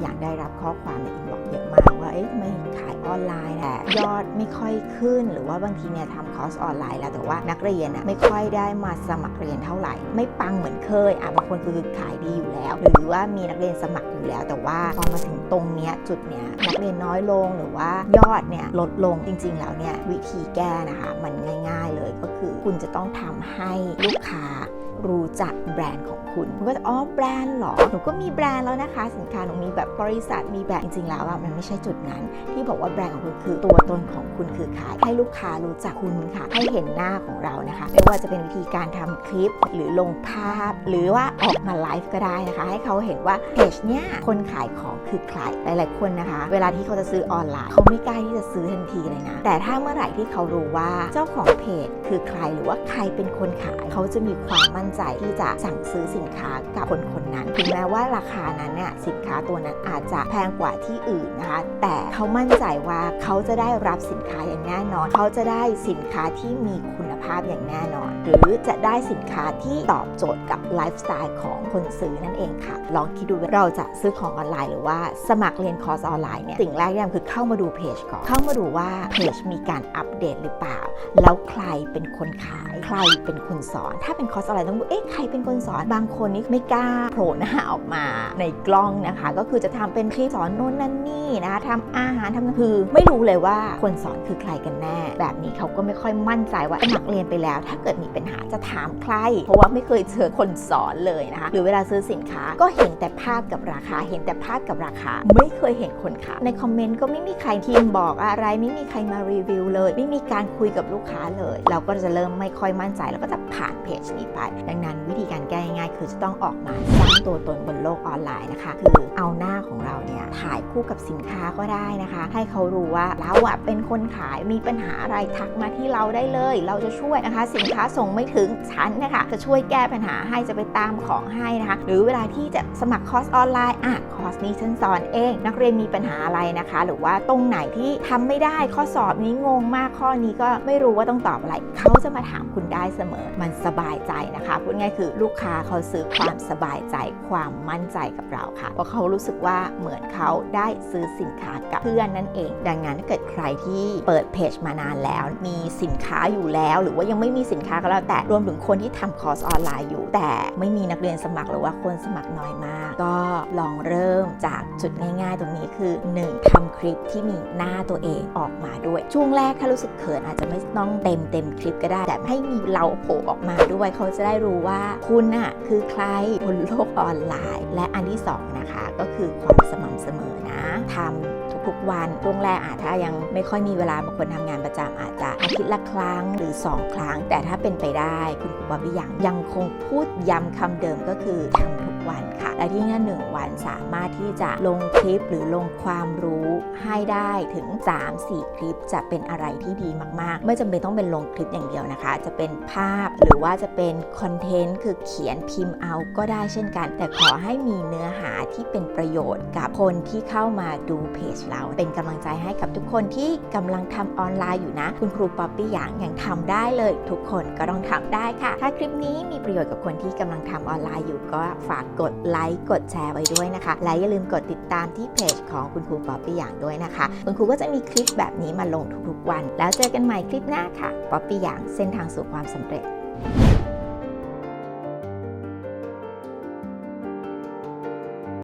อย่างได้รับข้อความในอินบ็อกซ์เยอะมากว่าเอ๊ะทำไมขายออนไลน์แต่ยอดไม่ค่อยขึ้น หรือว่าบางทีเนี่ยทำคอร์สออนไลน์แล้วแต่ว่านักเรียนอะไม่ค่อยได้มาสมัครเรียนเท่าไหร่ ไม่ปังเหมือนเคยอะบางคนคือขายดีอยู่แล้ว หรือว่ามีนักเรียนสมัครอยู่แล้ว แต่ว่าพอมาถึงตรงเนี้ยจุดเนี้ยนักเรียนน้อยลงหรือว่ายอดเนี่ยลดลงจริง ๆ แล้วเนี่ยวิธีแก้นะคะ มันง่าย ๆเลยก็คือคุณจะต้องทำให้ลูกค้า รู้จักแบรนด์ของคุณคุณก็จะอ๋อแบรนด์เหรอ หนูก็มีแบรนด์แล้วนะคะ สินค้าหนูมีแบบบริษัทมีแบบจริงๆแล้วอะมันไม่ใช่จุดนั้น ที่บอกว่าแบรนด์ของคุณคือตัวตนของคุณคือใครให้ลูกค้ารู้จักคุณค่ะ ให้เห็นหน้าของเรานะคะ ไม่ว่าจะเป็นวิธีการทำคลิปหรือลงภาพ หรือว่าออกมาไลฟ์ก็ได้นะคะ ให้เขาเห็นว่าเพจเนี้ยคนขายของคือใครหลายๆคนนะคะ เวลาที่เขาจะซื้อออนไลน์เขาไม่กล้าที่จะซื้อทันทีเลยนะ แต่ถ้าเมื่อไหร่ที่เขารู้ว่าเจ้าของเพจคือใครหรือว่าใครเป็นคนขายเขาจะมีความมั่นใจที่จะสั่งซื้อสินค้ากับคนคนนั้นถึงแม้ว่าราคานั้นเนี่ยสินค้าตัวนั้นอาจจะแพงกว่าที่อื่นนะคะ แต่เขามั่นใจว่าเขาจะได้รับสินค้าอย่างแน่นอน เขาจะได้สินค้าที่มีคุณ ภาพอย่างแน่นอน หรือจะได้สินค้าที่ตอบโจทย์กับไลฟ์สไตล์ของคนซื้อนั่นเองค่ะ ลองคิดดูว่าเราจะซื้อของออนไลน์หรือว่าสมัครเรียนคอร์สออนไลน์เนี่ยสิ่งแรกที่ทำคือเข้ามาดูเพจก่อนเข้ามาดูว่าเพจมีการอัปเดตหรือเปล่า แล้วใครเป็นคนขาย ใครเป็นคนสอน ถ้าเป็นคอร์สออนไลน์ต้องดูเอ๊ะใครเป็นคนสอนบางคนนี่ไม่กล้าโผล่หน้าออกมาในกล้องนะคะ ก็คือจะทำเป็นคลิปสอนโน่นนั่นนี่นะคะทำอาหารทำคือ ไม่รู้เลยว่าคนสอนคือใครกันแน่ แบบนี้เขาก็ไม่ค่อยมั่นใจว่าสมัครเรียนไปแล้ว ถ้าเกิดมีปัญหาจะถามใคร เพราะว่าไม่เคยเจอคนสอนเลยนะคะ หรือเวลาซื้อสินค้าก็เห็นแต่ภาพกับราคา เห็นแต่ภาพกับราคา ไม่เคยเห็นคนขายในคอมเมนต์ก็ไม่มีใครทีมบอกอะไร ไม่มีใครมารีวิวเลย ไม่มีการคุยกับลูกค้าเลย เราก็จะเริ่มไม่ค่อยมั่นใจแล้วก็จะผ่านเพจนี้ไป ดังนั้นวิธีการแก้ง่ายๆคือจะต้องออกมาสร้างตัวตนบนโลกออนไลน์นะคะ คือเอาหน้าของเราเนี่ยถ่ายคู่กับสินค้าก็ได้นะคะ ให้เขารู้ว่าเราอะเป็นคนขายมีปัญหาอะไรทักมาที่เราได้เลย เราจะช่วยนะคะ สินค้าส่งไม่ถึงฉันนะคะ จะช่วยแก้ปัญหาให้จะไปตามของให้นะคะ หรือเวลาที่จะสมัครคอร์สออนไลน์อะคอร์สนี้ฉันสอนเอง นักเรียนมีปัญหาอะไรนะคะ หรือว่าตรงไหนที่ทำไม่ได้ข้อสอบนี้งงมากข้อนี้ก็ไม่รู้ว่าต้องตอบอะไร เขาจะมาถามคุณได้เสมอ มันสบายใจนะคะพูดง่ายคือลูกค้าเขาซื้อความสบายใจความมั่นใจกับเราค่ะเพราะเขารู้สึกว่าเหมือนเขาได้ซื้อสินค้ากับเพื่อนนั่นเอง ดังนั้นถ้าเกิดใครที่เปิดเพจมานานแล้ว มีสินค้าอยู่แล้วหรือว่ายังไม่มีสินค้าก็แล้วแต่รวมถึงคนที่ทำคอร์สออนไลน์อยู่ แต่ไม่มีนักเรียนสมัครหรือว่าคนสมัครน้อยมาก ก็ลองเริ่มจากจุดง่าย ๆ ตรงนี้คือ 1. ทำคลิปที่มีหน้าตัวเองออกมาด้วย ช่วงแรกถ้ารู้สึกเขินอาจจะไม่ต้องเต็มเต็มคลิปก็ได้ แต่ให้มีเราโผล่ออกมาด้วยเขาจะได้รู้ว่าคุณน่ะคือใครบนโลกออนไลน์ และอันที่สองนะคะ ก็คือความสม่ำเสมอนะทำทุกๆวันช่วงแรกอาจถ้ายังไม่ค่อยมีเวลาบางคนทำงานประจำอาจจะอาทิตย์ละครั้งหรือ 2ครั้ง แต่ถ้าเป็นไปได้คุณครูบอบบี้ยังยังคงพูดย้ำคำเดิมก็คือทำทุกวันค่ะ และที่งั้หนึ่งวันสามารถที่จะลงคลิปหรือลงความรู้ให้ได้ถึง 3-4 คลิปจะเป็นอะไรที่ดีมาก ๆ ไม่จำเป็นต้องเป็นลงคลิปอย่างเดียวนะคะ จะเป็นภาพหรือว่าจะเป็นคอนเทนต์คือเขียนพิมพ์เอาก็ได้เช่นกัน แต่ขอให้มีเนื้อหาที่เป็นประโยชน์กับคนที่เข้ามาดูเพจเรา เป็นกำลังใจให้กับทุกคนที่กำลังทำออนไลน์อยู่นะ คุณครูป๊อปปี้อย่างยังทำได้เลย ทุกคนก็ต้องทำได้ค่ะ ถ้าคลิปนี้มีประโยชน์กับคนที่กำลังทำออนไลน์อยู่ก็ฝากกดไลค์กดแชร์ไว้ด้วยนะคะ และอย่าลืมกดติดตามที่เพจของคุณครูป๊อปปี้อย่างด้วยนะคะ คุณครูก็จะมีคลิปแบบนี้มาลงทุกๆวัน แล้วเจอกันใหม่คลิปหน้าค่ะป๊อปปี้อย่างเส้นทางสู่ความสำเร็จ